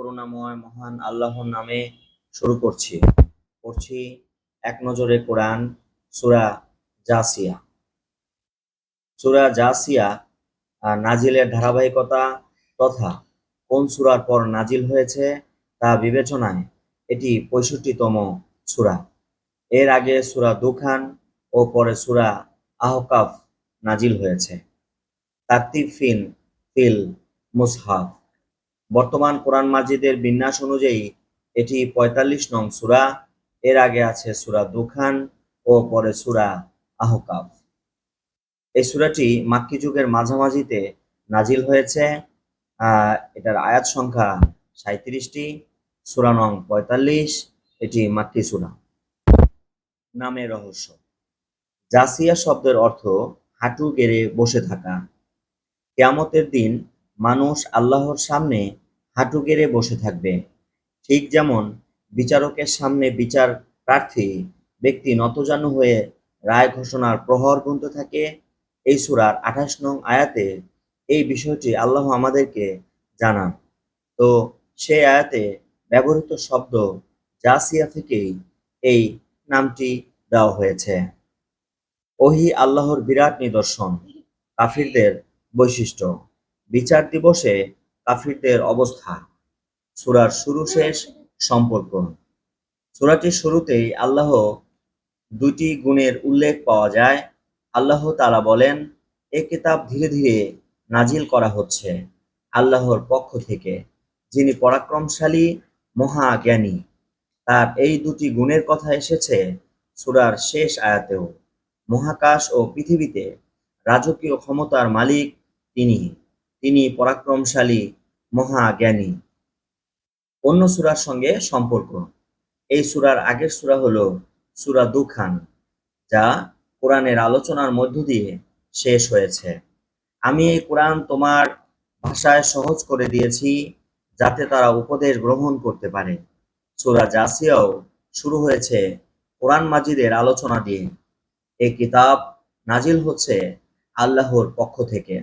করুণাময় মহান আল্লাহর নামে শুরু করছি। পড়ছি এক নজরে কোরআন, সুরা জাসিয়া। সুরা জাসিয়া নাজিলের ধারাবাহিকতা তথা কোন সুরার পর নাজিল হয়েছে তা বিবেচনায় এটি পঁয়ষট্টিতম সুরা। এর আগে সুরা দুখান ও পরে সুরা আহকাফ নাজিল হয়েছে। তারতিব ফিন ফিল মুসহাফ। বর্তমান কোরআন মাজিদের বিন্যাস অনুযায়ী এটি পঁয়তাল্লিশ নং সুরা, এর আগে আছে সুরা দুখান ও পরে সুরা আহকাফ। এই সুরাটি মাক্কি যুগের মাঝামাঝিতে নাজিল হয়েছে। এটার আয়াত সংখ্যা সাঁত্রিশটি সুরা নং পঁয়তাল্লিশ, এটি মাক্কি সুরা। নামে রহস্য। জাসিয়া শব্দের অর্থ হাঁটু গেড়ে বসে থাকা। কেয়ামতের দিন মানুষ আল্লাহর সামনে হাঁটু গেড়ে বসে থাকবে। ঠিক যেমন বিচারকের সামনে বিচার প্রার্থী ব্যক্তি নতজানু হয়ে রায় ঘোষণার প্রহর গুনতে থাকে, এই সুরার আঠাশ নং আয়াতে এই বিষয়টি আল্লাহ আমাদেরকে জানান। তো সেই আয়াতে ব্যবহৃত শব্দ জাসিয়া থেকেই এই নামটি দেওয়া হয়েছে। ওহি আল্লাহর বিরাট নিদর্শন, কাফিরদের বৈশিষ্ট্য। বিচার দিবসে কাফিরদের অবস্থা। সূরার শুরু শেষ সম্পর্ক। সূরাটির শুরুতেই আল্লাহ দুটি গুণের উল্লেখ পাওয়া যায়। আল্লাহ তাআলা বলেন, এ কিতাব ধীরে ধীরে নাজিল করা হচ্ছে আল্লাহর পক্ষ থেকে, যিনি পরাক্রমশালী, মহাজ্ঞানী। তার এই দুটি গুণের কথা এসেছে সূরার শেষ আয়াতেও। মহাকাশ ও পৃথিবীতে রাজকীয় ক্ষমতার মালিক তিনি। তিনি পরাক্রমশালী, মহাজ্ঞানী। অন্য সূরার সঙ্গে সম্পর্ক। এই সূরার আগের সূরা হলো সূরা দুখান, যা কোরআনের আলোচনার মধ্য দিয়ে শেষ হয়েছে। আমি এই কোরআন তোমার ভাষায় সহজ করে দিয়েছি, যাতে তারা উপদেশ গ্রহণ করতে পারে। সুরা জাসিয়াও শুরু হয়েছে কোরআন মাজিদের আলোচনা দিয়ে। এই কিতাব নাজিল হচ্ছে আল্লাহর পক্ষ থেকে।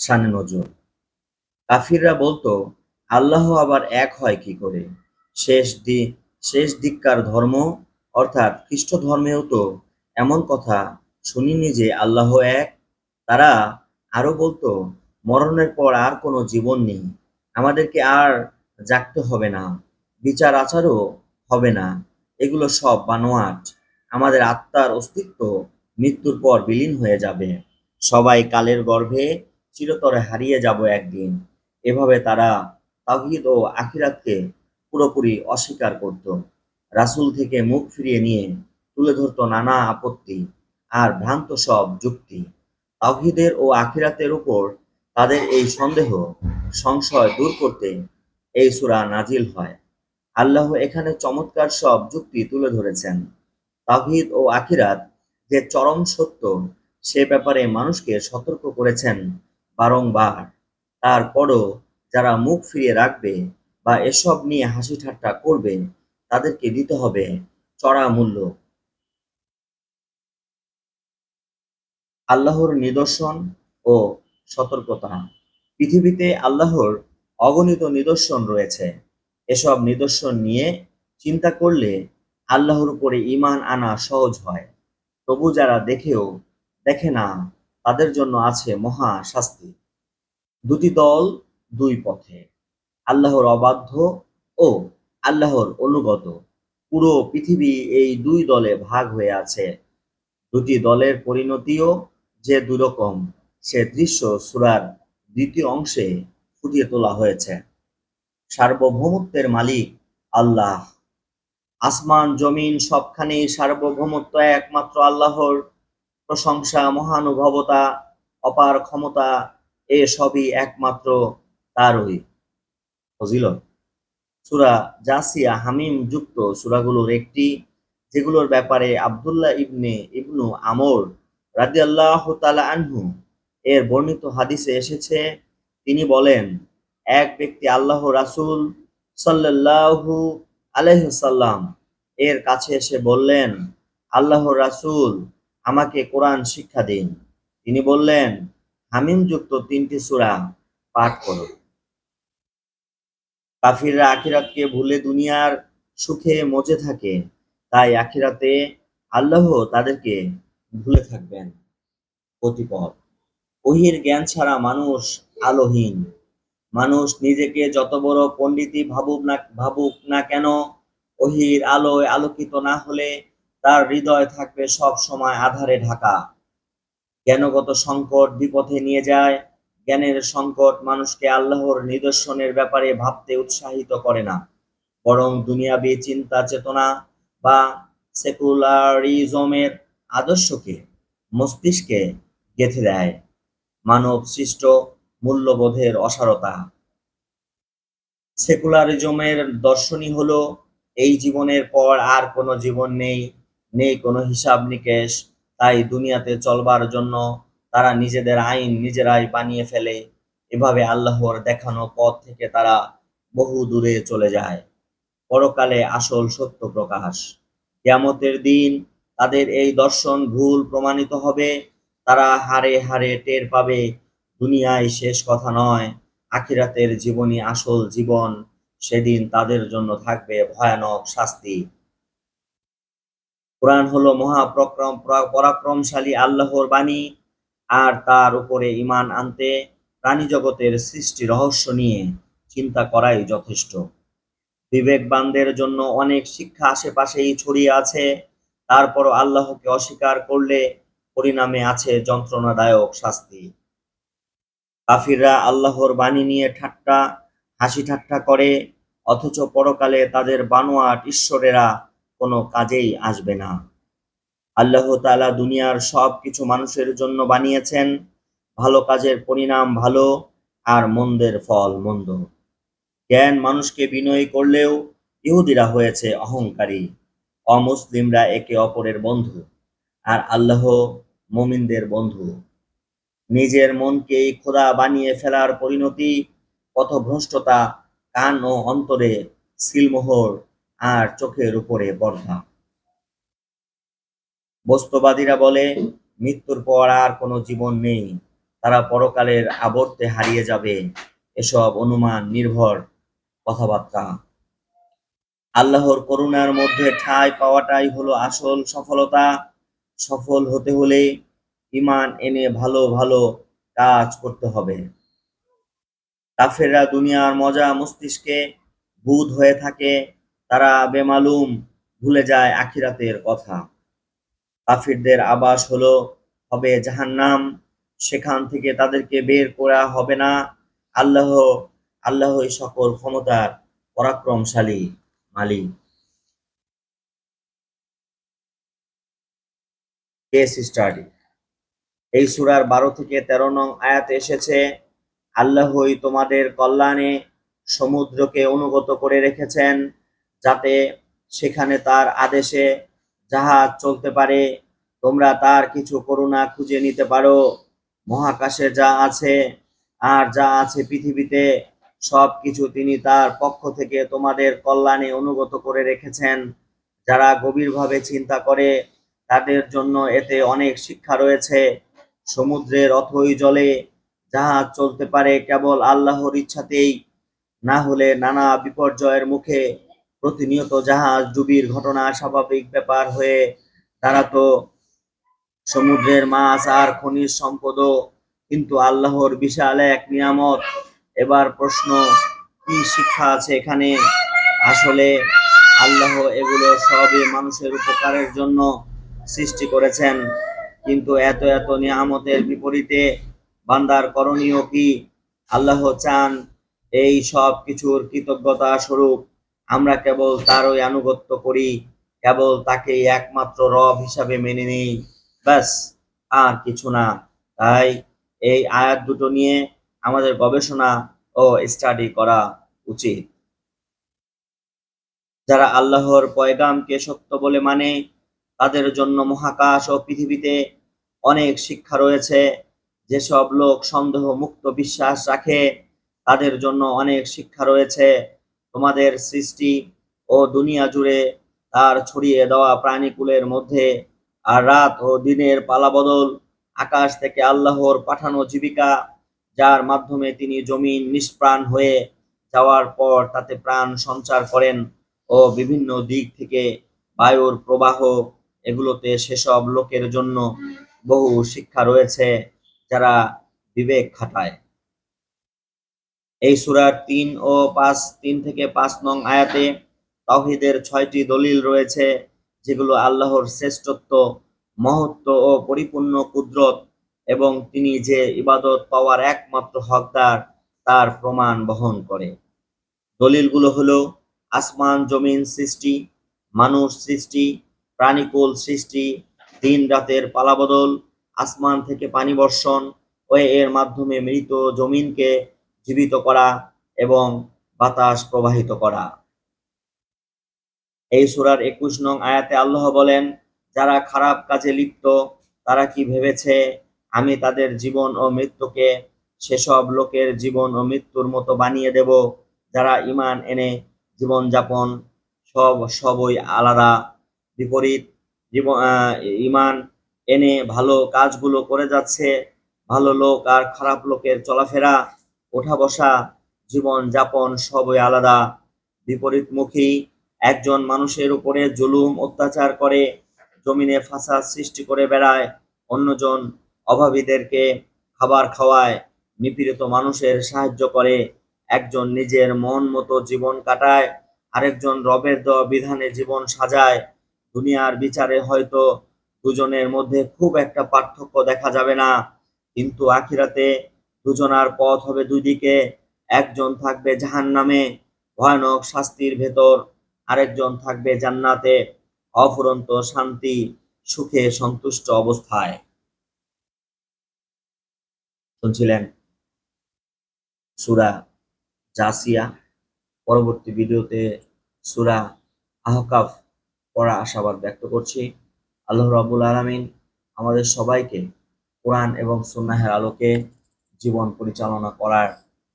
শানে নজর। কাফিররা বলতো, আল্লাহ আবার এক হয় কি করে? শেষ দি, শেষ দিককার ধর্ম? অর্থাৎ খ্রিস্ট ধর্মেও তো এমন কথা শুনিনি যে আল্লাহ এক? তারা আরও বলতো, মরণের পর আর কোনো জীবন নেই। আমাদেরকে আর জাগতে হবে না। বিচার আচারও হবে না। এগুলো সব বানোয়াট। আমাদের আত্মার অস্তিত্ব মৃত্যুর পর বিলীন হয়ে যাবে। সবাই কালের গর্ভে চিরতরে হারিয়ে যাব একদিন। এভাবে তারা তাওহীদ ও আখিরাতকে পুরোপুরি অস্বীকার করত। রাসূল থেকে মুখ ফিরিয়ে নিয়ে তুলে ধরতো নানা আপত্তি আর ভ্রান্ত সব যুক্তি। তাওহীদের ও আখিরাতের উপর তাদের এই সন্দেহ, সংশয় দূর করতে এই সুরা নাজিল হয়। আল্লাহ এখানে চমৎকার সব যুক্তি তুলে ধরেছেন। তাওহীদ ও আখিরাত যে চরম সত্য, সে ব্যাপারে মানুষকে সতর্ক করেছেন বারংবার। তারপরও যারা মুখ ফিরিয়ে রাখবে বা এসব নিয়ে হাসি ঠাট্টা করবে, তাদেরকে দিতে হবে চড়া মূল্য। আল্লাহর নিদর্শন ও সতর্কতা। পৃথিবীতে আল্লাহর অগণিত নিদর্শন রয়েছে। এসব নিদর্শন নিয়ে চিন্তা করলে আল্লাহর উপরে ইমান আনা সহজ হয়। তবু যারা দেখেও দেখে না তাদের জন্য আছে মহা শাস্তি। দুটি দল দুই পথে, আল্লাহর অবাধ্য ও আল্লাহর অনুগত। পুরো পৃথিবী এই দুই দলে ভাগ হয়ে আছে। দুটি দলের পরিণতিও যে দুরকম, সে দৃশ্য সুরার দ্বিতীয় অংশে ফুটিয়ে তোলা হয়েছে। সার্বভৌমত্বের মালিক আল্লাহ। আসমান, জমিন সবখানে সার্বভৌমত্ব একমাত্র আল্লাহর প্রশংসা, মহানুভবতা, অপার ক্ষমতা, এ সবই একমাত্র তারই। ফজিলত। সূরা জাসিয়া, হামিম যুক্ত সূরাগুলোর একটি, যেগুলোর ব্যাপারে আব্দুল্লাহ ইবনে ইবনু আমর রাদিয়াল্লাহু তাআলা আনহু এর বর্ণিত হাদিসে এসেছে। তিনি বলেন, এক ব্যক্তি আল্লাহ রাসূল সাল্লাল্লাহু আলাইহি সাল্লাম এর কাছে এসে বললেন আল্লাহ রাসূল আমাকে কোরআন শিক্ষা দিন। তিনি বললেন হামিম যুক্ত তিনটি সূরা পাঠ করো। কাফিররা আখিরাতকে ভুলে দুনিয়ার সুখে মজে থাকে, তাই আখিরাতে আল্লাহ তাদেরকে ভুলে থাকবেন। প্রতিপদ, ওহির জ্ঞান ছাড়া মানুষ আলোহীন। মানুষ নিজেকে যত বড় পণ্ডিতই ভাবুক না ভাবুক না কেন, ওহির আলোয় আলোকিত না হলে তার হৃদয় থাকবে সব সময় আধারে ঢাকা। জ্ঞানগত সংকট বিপথে নিয়ে যায়, জ্ঞানের সংকট মানুষকে আল্লাহর নিদর্শনের ব্যাপারে ভাবতে উৎসাহিত করে না। বরং দুনিয়াবী চিন্তা চেতনা বা সেকুলারিজমের আদর্শকে, মস্তিষ্কে গেঁথে দেয়। মানব সৃষ্ট মূল্যবোধের অসারতা। সেকুলারিজমের দর্শনই হলো, এই জীবনের পর আর কোনো জীবন নেই নেই কোনো হিসাব নিকেশ। তাই দুনিয়াতে চলবার জন্য তারা নিজেদের আইন নিজেরাই বানিয়ে ফেলে। এভাবে আল্লাহর দেখানো পথ থেকে তারা বহু দূরে চলে যায়। পরকালে আসল সত্য প্রকাশ। কিয়ামতের দিন তাদের এই দর্শন ভুল প্রমাণিত হবে। তারা হারে হারে টের পাবে, দুনিয়ায় শেষ কথা নয়। আখিরাতের জীবনই আসল জীবন। সেদিন তাদের জন্য থাকবে ভয়ানক শাস্তি। কোরআন হলো মহাপ্রক্রম পরাক্রমশালী আল্লাহর বাণী, আর তার উপরে ইমান আনতে প্রাণী জগতের সৃষ্টি রহস্য নিয়ে চিন্তা করাই যথেষ্ট। বিবেকবানদের জন্য অনেক শিক্ষা আশেপাশেই ছড়িয়ে আছে। তারপরও আল্লাহকে অস্বীকার করলে পরিণামে আছে যন্ত্রণাদায়ক শাস্তি। কাফিররা আল্লাহর বাণী নিয়ে ঠাট্টা, হাসি ঠাট্টা করে, অথচ পরকালে তাদের বানোয়াট ঈশ্বরেরা কোনো কাজেই আসবে না। আল্লাহ তাআলা দুনিয়ার সব কিছু মানুষের জন্য বানিয়েছেন। ভালো কাজের পরিণাম ভালো আর মন্দের ফল মন্দ। জ্ঞান মানুষকে বিনয়ী করলেও ইহুদিরা হয়েছে অহংকারী, অমুসলিমরা একে অপরের বন্ধু আর আল্লাহ মুমিনদের বন্ধু। নিজের মনকেই খোদা বানিয়ে ফেলার পরিণতি, পথভ্রষ্টতা, কান ও অন্তরে সিলমোহর আর চোখের উপরে বর্ধা বস্তুবাদীরা বলে, মৃত্যুর পর আর কোনো জীবন নেই। তারা পরকালের আবর্তে হারিয়ে যাবে। এসব অনুমান, নির্ভর কথাবার্তা। আল্লাহর করুণার মধ্যে ঠাঁই পাওয়াটাই হলো আসল সফলতা। সফল হতে হলে ইমান এনে ভালো ভালো কাজ করতে হবে। কাফেররা দুনিয়ার মজা মস্তিষ্কে বুধ হয়ে থাকে। তারা বেমালুম ভুলে যায় আখিরাতের কথা। কাফিরদের আবাস হলো, হবে জাহান্নাম, সেখান থেকে তাদেরকে বের করা হবে না। আল্লাহ, আল্লাহই সকল ক্ষমতার পরাক্রমশালী মালিক। কেস স্টাডি এই সুরার বারো থেকে তেরো নং আয়াতে এসেছে, আল্লাহই তোমাদের কল্যাণে সমুদ্রকে অনুগত করে রেখেছেন। যাতে সেখানে তার আদেশে জাহাজ চলতে পারে। তোমরা তার কিছু করুণা খুঁজে নিতে পারো। মহাকাশে যা আছে আর যা আছে পৃথিবীতে সব কিছু তিনি তার পক্ষ থেকে তোমাদের কল্যাণে অনুগত করে রেখেছেন। যারা গভীরভাবে চিন্তা করে, তাদের জন্য এতে অনেক শিক্ষা রয়েছে। সমুদ্রের অথই জলে জাহাজ চলতে পারে কেবল আল্লাহর ইচ্ছাতেই, না হলে নানা বিপর্যয়ের মুখে। প্রতিনিয়ত জাহাজ, ডুবির ঘটনা, স্বাভাবিক ব্যাপার হয়ে দাঁড়াতো। সমুদ্রের মাছ আর খনিজ সম্পদও কিন্তু আল্লাহর বিশাল এক নিয়ামত। এবার প্রশ্ন, কি শিক্ষা আছে এখানে? আসলে আল্লাহ এগুলো সবই মানুষের উপকারের জন্য সৃষ্টি করেছেন। কিন্তু এত এত নিয়ামতের বিপরীতে বান্দার করণীয় কি? আল্লাহ চান এই সব কিছুর কৃতজ্ঞতা স্বরূপ। আমরা কেবল তারই আনুগত্য করি, কেবল তাকেই একমাত্র রব হিসাবে মেনে নেই। ব্যাস, আর কিছু না। তাই এই আয়াত দুটো নিয়ে আমাদের গবেষণা ও স্টাডি করা উচিত। যারা আল্লাহর পয়গামকে সত্য বলে মানে তাদের জন্য মহাকাশ ও পৃথিবীতে অনেক শিক্ষা রয়েছে। যেসব লোক সন্দেহ মুক্ত বিশ্বাস রাখে, তাদের জন্য অনেক শিক্ষা রয়েছে। তোমাদের সৃষ্টি ও দুনিয়া জুড়ে তার ছড়িয়ে দেওয়া প্রাণীকুলের মধ্যে আর রাত ও দিনের পালাবদল আকাশ থেকে আল্লাহর পাঠানো জীবিকা, যার মাধ্যমে তিনি জমিন নিষ্প্রাণ হয়ে যাওয়ার পর তাতে প্রাণ সঞ্চার করেন ও বিভিন্ন দিক থেকে বায়ুর প্রবাহ, এগুলোতে সেসব লোকের জন্য বহু শিক্ষা রয়েছে যারা বিবেক খাটায়। এই সুরার তিন ও পাঁচ, তিন থেকে পাঁচ নং আয়াতে তাওহীদের ছয়টি দলিল রয়েছে, যেগুলো আল্লাহর শ্রেষ্ঠত্ব, মহত্ব ও পরিপূর্ণ কুদরত এবং তিনি যে ইবাদত পাওয়ার একমাত্র হকদার, তার প্রমাণ বহন করে। দলিলগুলো হলো আসমান, জমিন সৃষ্টি, মানুষ সৃষ্টি, প্রাণীকুল সৃষ্টি, দিন রাতের পালাবদল, আসমান থেকে পানি বর্ষণ ও এর মাধ্যমে মৃত জমিনকে জীবিত করা এবং বাতাস প্রবাহিত করা। এই সুরার একুশ নং আয়াতে আল্লাহ বলেন, যারা খারাপ কাজে লিপ্ত, তারা কি ভেবেছে, আমি তাদের জীবন ও মৃত্যুকে সেসব লোকের জীবন ও মৃত্যুর মতো বানিয়ে দেব, যারা ইমান এনে জীবন যাপন সব সবই আলাদা, বিপরীত জীবন ইমান এনে ভালো কাজগুলো করে যাচ্ছে, ভালো লোক আর খারাপ লোকের চলাফেরা ওঠা বসা, জীবন যাপন সবই আলাদা। বিপরীতমুখী, একজন মানুষের উপরে জুলুম অত্যাচার করে, জমিনে ফাসাদ সৃষ্টি করে বেড়ায়, অন্যজন অভাবীদেরকে খাবার খাওয়ায়, নিপীড়িত মানুষের সাহায্য করে, একজন নিজের মন মতো জীবন কাটায়, আরেকজন রবের দেওয়া বিধানে জীবন সাজায়। দুনিয়ার বিচারে হয়তো দুজনের মধ্যে খুব একটা পার্থক্য দেখা যাবে না, কিন্তু আখিরাতে দুজনার পথ হবে দুই দিকে একজন থাকবে জাহান্নামে, ভয়ানক শাস্তির ভেতর। আরেকজন থাকবে জান্নাতে, অফুরন্ত শান্তি, সুখে সন্তুষ্ট অবস্থায়। শুনছিলেন সুরা জাসিয়া? পরবর্তী ভিডিওতে সুরা আহকাফ পড়া আশাবাদ ব্যক্ত করছি। আল্লাহ রাবুল আলামিন আমাদের সবাইকে কোরআন এবং সুন্নাহের আলোকে জীবন পরিচালনা করার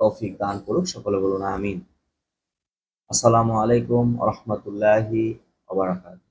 তৌফিক দান করুক সকলে বলুন আমিন। আসসালামু আলাইকুম রহমতুল্লাহি ওবারাকাত